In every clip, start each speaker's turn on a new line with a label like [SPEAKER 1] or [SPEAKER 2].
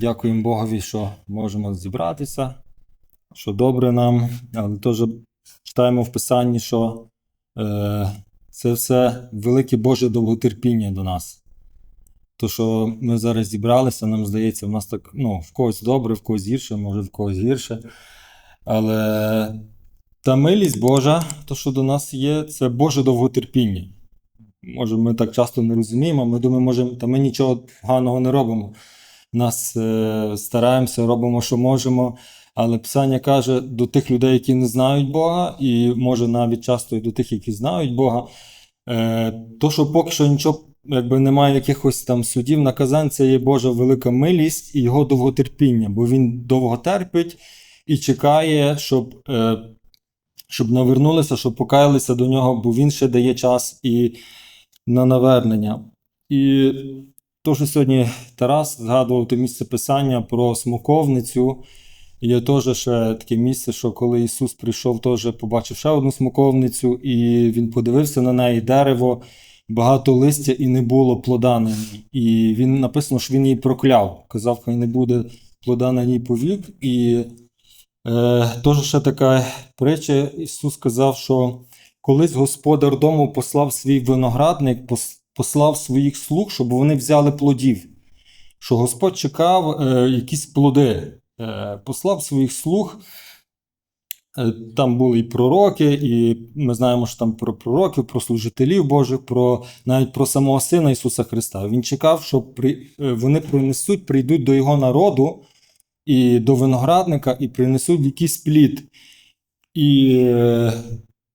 [SPEAKER 1] дякуємо Богові, що можемо зібратися, що добре нам, але теж читаємо в Писанні, що е, це все велике Боже довготерпіння до нас. То, що ми зараз зібралися, нам здається, в нас так, ну, в когось добре, в когось гірше, може в когось гірше. Але та милість Божа, то, що до нас є, це Боже довготерпіння. Може, ми так часто не розуміємо, ми думаємо, може, та ми нічого поганого не робимо. Нас е, стараємося, робимо, що можемо. Але Писання каже до тих людей, які не знають Бога, і може навіть часто і до тих, які знають Бога, е, то, що поки що нічого, якби немає якихось там судів, наказань, це є Божа велика милість і його довготерпіння, бо він довго терпить і чекає, щоб, е, щоб навернулися, щоб покаялися до нього, бо він ще дає час і на навернення. І то, що сьогодні Тарас згадував те місце писання про смоковницю. Є теж ще таке місце, що коли Ісус прийшов, теж побачив ще одну смоковницю, і Він подивився на неї дерево, багато листя, і не було плода на ній. І він написано, що він її прокляв. Казав, хай не буде плода на ній повік. І е, теж ще така притча. Ісус сказав, що колись господар дому послав свій виноградник, послав своїх слуг, щоб вони взяли плодів. Що Господь чекав е, якісь плоди, е, послав своїх слуг. Е, Там були і пророки, і ми знаємо, що там про пророків, про служителів Божих, про навіть про самого Сина Ісуса Христа. Він чекав, що при, е, вони принесуть, прийдуть до Його народу і до виноградника і принесуть якийсь плід. І е,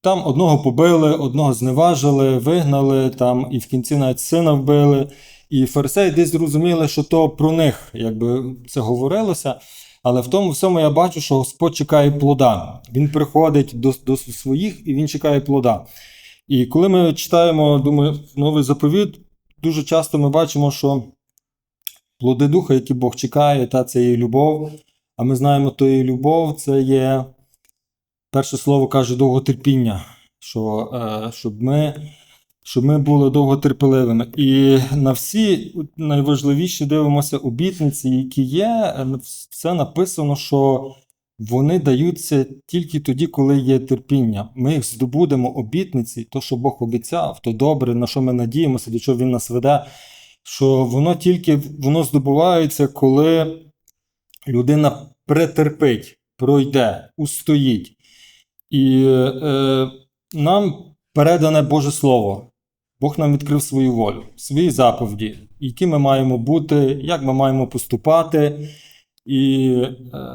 [SPEAKER 1] там одного побили, одного зневажили, вигнали, там, і в кінці навіть сина вбили. І фарисеї десь зрозуміли, що то про них якби це говорилося. Але в тому всьому я бачу, що Господь чекає плода. Він приходить до, до своїх і він чекає плода. І коли ми читаємо, думаю, новий заповіт, дуже часто ми бачимо, що плоди духа, які Бог чекає, та це є любов. А ми знаємо, то є любов, це є перше слово каже довготерпіння, що, е, щоб, ми, щоб ми були довготерпеливими. І на всі найважливіші дивимося обітниці, які є, все написано, що вони даються тільки тоді, коли є терпіння. Ми їх здобудемо обітниці, то, що Бог обіцяв, то добре, на що ми надіємося, до чого Він нас веде. Що воно тільки воно здобувається, коли людина претерпить, пройде, устоїть. І е, нам передане Боже Слово. Бог нам відкрив свою волю, свої заповіді, які ми маємо бути, як ми маємо поступати. І е,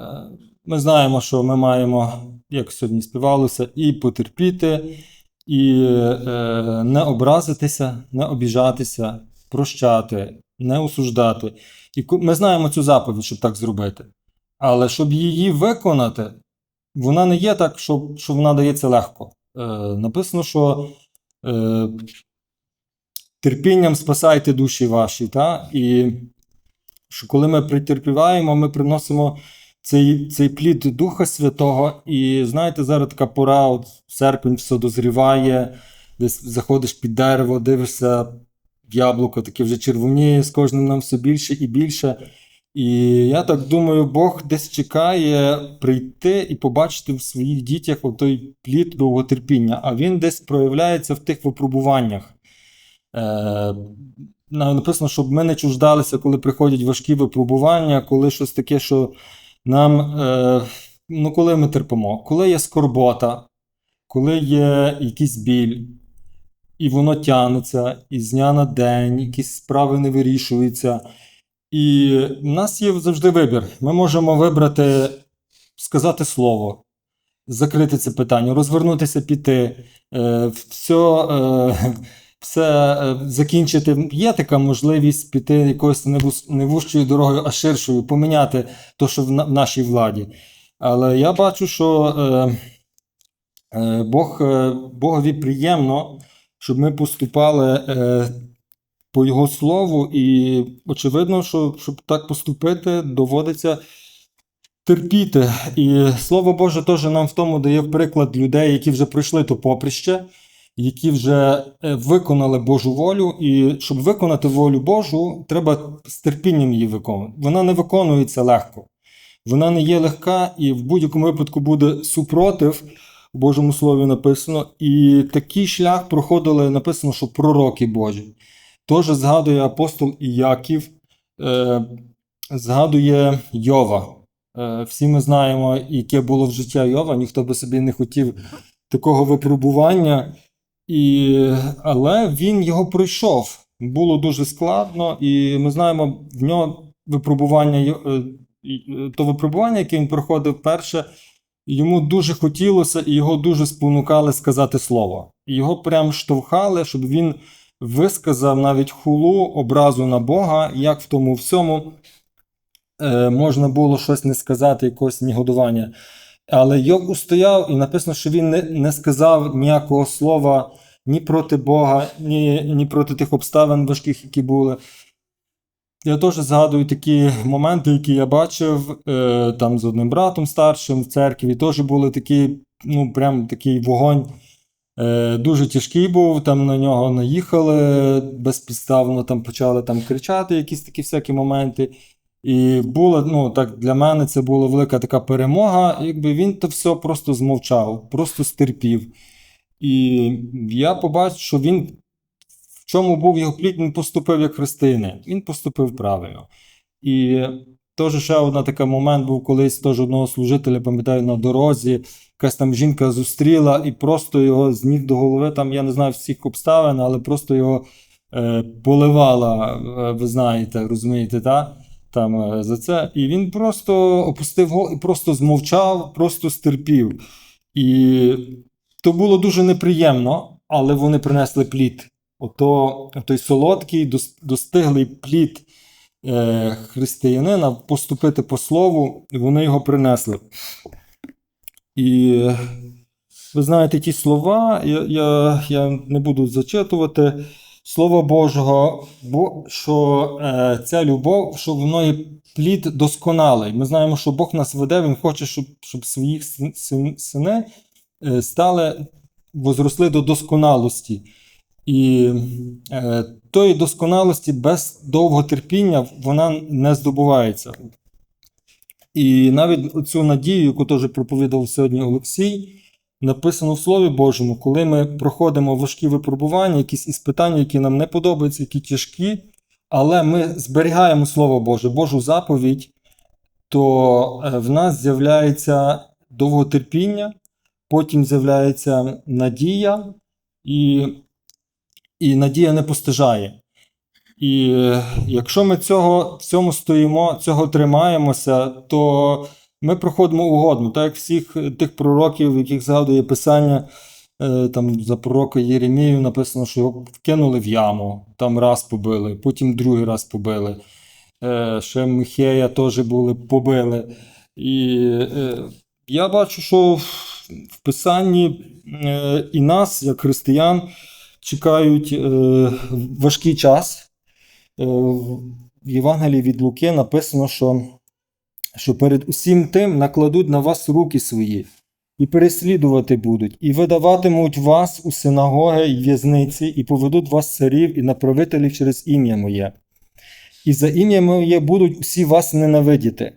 [SPEAKER 1] ми знаємо, що ми маємо, як сьогодні співалося, і потерпіти, і е, не образитися, не обіжатися, прощати, не осуждати. І ми знаємо цю заповідь, щоб так зробити. Але щоб її виконати, вона не є так, що, що вона дається легко. Е, написано, що е, терпінням спасайте душі ваші. Та? І що коли ми претерпіваємо, ми приносимо цей, цей плід Духа Святого. І знаєте, зараз така пора, от серпень все дозріває, десь заходиш під дерево, дивишся, яблуко таке вже червоніє, з кожним нам все більше і більше. І я так думаю, Бог десь чекає прийти і побачити в своїх дітях той плід довготерпіння, а він десь проявляється в тих випробуваннях. Е, написано, щоб ми не чуждалися, коли приходять важкі випробування, коли щось таке, що нам. Е, ну, коли ми терпимо, коли є скорбота, коли є якийсь біль, і воно тягнеться, і з дня на день, якісь справи не вирішуються. І в нас є завжди вибір. Ми можемо вибрати, сказати слово, закрити це питання, розвернутися, піти, е, все, е, все е, закінчити. Є така можливість піти якоюсь не вужчою дорогою, а ширшою, поміняти те, що в нашій владі. Але я бачу, що е, Бог, Богові приємно, щоб ми поступали по Його слову, і очевидно, що щоб так поступити, доводиться терпіти. І Слово Боже теж нам в тому дає приклад людей, які вже пройшли то поприще, які вже е, виконали Божу волю, і щоб виконати волю Божу, треба з терпінням її виконувати. Вона не виконується легко. Вона не є легка, і в будь-якому випадку буде супротив. В Божому Слові написано, і такий шлях проходили, написано, що пророки Божі. Теж згадує апостол Іяків, е, згадує Йова. Е, всі ми знаємо, яке було в життя Йова, ніхто би собі не хотів такого випробування. І, але він його пройшов. Було дуже складно, і ми знаємо, в нього випробування, е, е, то випробування, яке він проходив перше, йому дуже хотілося, і його дуже спонукали сказати слово. І його прям штовхали, щоб він висказав навіть хулу, образу на Бога, як в тому всьому е, можна було щось не сказати, якогось негодування. Але Йов устояв, і написано, що він не, не сказав ніякого слова ні проти Бога, ні, ні проти тих обставин важких, які були. Я теж згадую такі моменти, які я бачив е, там з одним братом старшим в церкві. Теж були такі, ну, прям такий вогонь. Е, дуже тяжкий був, там на нього наїхали безпідставно, там почали там кричати, якісь такі всякі моменти. І було, ну так для мене це була велика така перемога. Якби він то все просто змовчав, просто стерпів. І я побачив, що він в чому був його плід, він поступив як християнин. Він поступив правильно. І теж ще один такий момент був колись теж одного служителя, пам'ятаю, на дорозі. Якась там жінка зустріла і просто його з ніг до голови, там я не знаю всіх обставин, але просто його е, поливала, е, ви знаєте, розумієте, так? Там е, за це. І він просто опустив голову і просто змовчав, просто стерпів. І то було дуже неприємно, але вони принесли плід. Ото той солодкий, достиглий плід християнина поступити по слову, і вони його принесли. І ви знаєте ті слова, я, я, я не буду зачитувати. Слова Божого, бо що е, ця любов, що воно є плід досконалий. Ми знаємо, що Бог нас веде, Він хоче, щоб, щоб своїх син- син- сини е, стали, возросли до досконалості. І е, тої досконалості без довготерпіння вона не здобувається. І навіть цю надію, яку теж проповідав сьогодні Олексій, написано в Слові Божому, коли ми проходимо важкі випробування, якісь іспитання, які нам не подобаються, які тяжкі, але ми зберігаємо Слово Боже, Божу заповідь, то е, в нас з'являється довготерпіння, потім з'являється надія, і, і надія не постижає. І е, якщо ми цього, в цьому стоїмо, цього тримаємося, то ми проходимо угодно, так як всіх тих пророків, яких згадує Писання, е, там за пророка Єремію написано, що його вкинули в яму, там раз побили, потім другий раз побили. Е, Ще Михея теж були побили. І я бачу, що в- Писанні і нас, як християн, чекають е, важкий час. Е, В Євангелії від Луки написано, що, що перед усім тим накладуть на вас руки свої, і переслідувати будуть, і видаватимуть вас у синагоги й в'язниці, і поведуть вас царів і направителів через ім'я моє. І за ім'я моє будуть усі вас ненавидіти,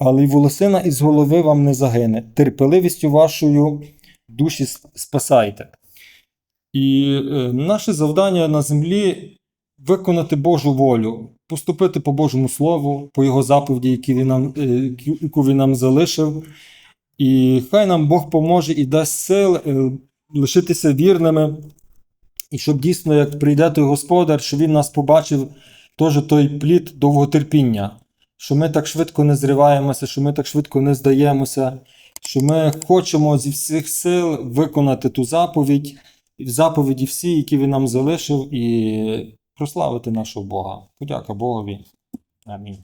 [SPEAKER 1] але й волосина із голови вам не загине, терпеливістю вашою душі спасайте. І е, наше завдання на землі виконати Божу волю, поступити по Божому Слову, по Його заповіді, які він нам, е, яку- він нам залишив. І хай нам Бог поможе і дасть сил е, лишитися вірними, і щоб дійсно, як прийде той Господар, що Він нас побачив, теж той плід довготерпіння, що ми так швидко не зриваємося, що ми так швидко не здаємося, що ми хочемо зі всіх сил виконати ту заповідь, заповіді всі, які він нам залишив, і прославити нашого Бога. Подяка Богові. Амінь.